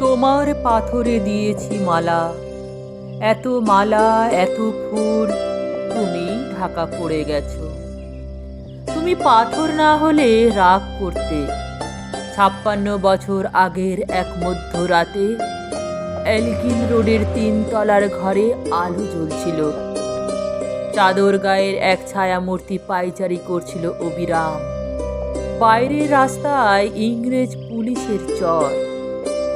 তোমার পাথরে দিয়েছি মালা। এত মালা, এত ফুল, তুমি ঢাকা পড়ে গেছো। তুমি পাথর না হলে রাগ করতে। ছাপ্পান্ন বছর আগের এক মধ্যরাতে এলগিন রোডের তিনতলার ঘরে আলো জ্বলছিল। চাদর গায়ের এক ছায়ামূর্তি পাইচারি করছিল অবিরাম। বাইরের রাস্তায় ইংরেজ পুলিশের চর।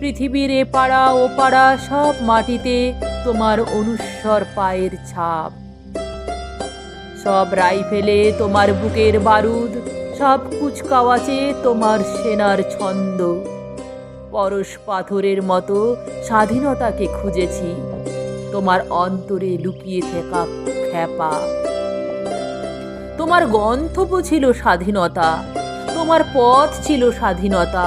পৃথিবীর এপাড়া ওপাড়া সব মাটিতে তোমার অনুস্বর পায়ের ছাপ। সব রাইফেলে তোমার বুকের বারুদ, সব কুচকাওয়াচে তোমার সেনার ছন্দ। পরশ পাথরের মতো স্বাধীনতাকে খুঁজেছি, তোমার অন্তরে লুকিয়ে থাকা খ্যাপা। তোমার গন্তব্য ছিল স্বাধীনতা, তোমার পথ ছিল স্বাধীনতা।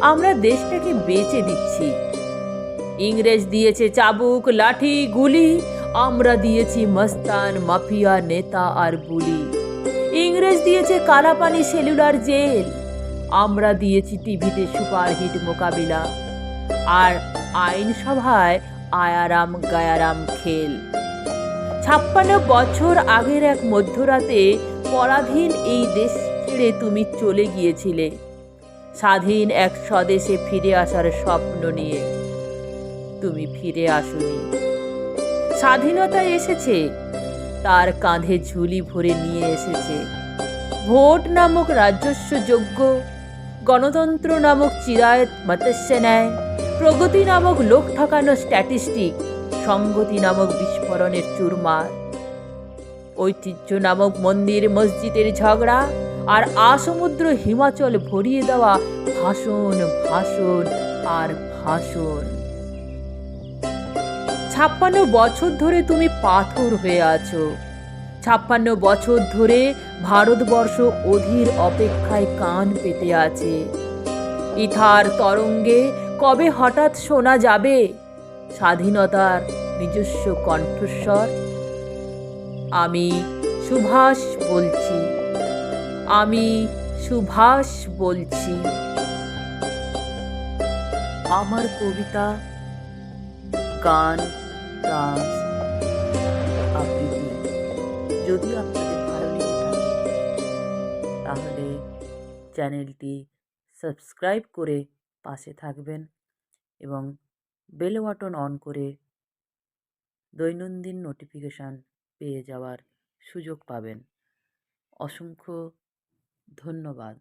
আমরা দেশটাকে বেচে দিচ্ছি। ইংরেজ দিয়েছে চাবুক, লাঠি, গুলি, আমরা দিয়েছি মস্তান, মাফিয়া, নেতা আর বুলি। ইংরেজ দিয়েছে কালাপানি সেলুলার জেল, আমরা দিয়েছি টিভিতে সুপারহিট মোকাবিলা। আর আইনসভায় আয়ারাম গায়ারাম খেল। ছাপ্পান্ন বছর আগের এক মধ্যরাতে পরাধীন এই দেশ ছেড়ে তুমি চলে গিয়েছিলে। স্বাধীন এক স্বদেশে ফিরে আসার স্বপ্ন নিয়ে। তুমি ফিরে আসনি। স্বাধীনতা এসেছে। তার কাঁধে ঝুলি ভরে নিয়ে এসেছে। ভোট নামক রাজস্ব যোগ্য গণতন্ত্র নামক চিরায়ত মৎস্য নেয় প্রগতি নামক লোক ঠকানো স্ট্যাটিস্টিক সংগতি নামক বিস্ফোরণের চুরমার, ঐতিহ্য নামক মন্দির, মসজিদের ঝগড়া আর আসমুদ্র হিমাচল ভরিয়ে দেওয়া ভাষণ ভাষণ আর ভাষণ ছাপ্পান্ন বছর ধরে তুমি পাথর হয়ে আছো। ছাপ্পান্ন বছর ধরে ভারতবর্ষ অধীর অপেক্ষায় কান পেতে আছে। ইথার তরঙ্গে কবে হঠাৎ শোনা যাবে? স্বাধীনতার নিজস্ব কণ্ঠস্বর। আমি সুভাষ বলছি। আমি সুভাষ বলছি। আমার কবিতা গান, ডান্স, আবৃত্তি। যদি আপনাদের ভালো লেগে থাকে, তাহলে চ্যানেলটি সাবস্ক্রাইব করে পাশে থাকবেন এবং বেল বাটন অন করে দৈনন্দিন নোটিফিকেশান পেয়ে যাওয়ার সুযোগ পাবেন। অসংখ্য ধন্যবাদ।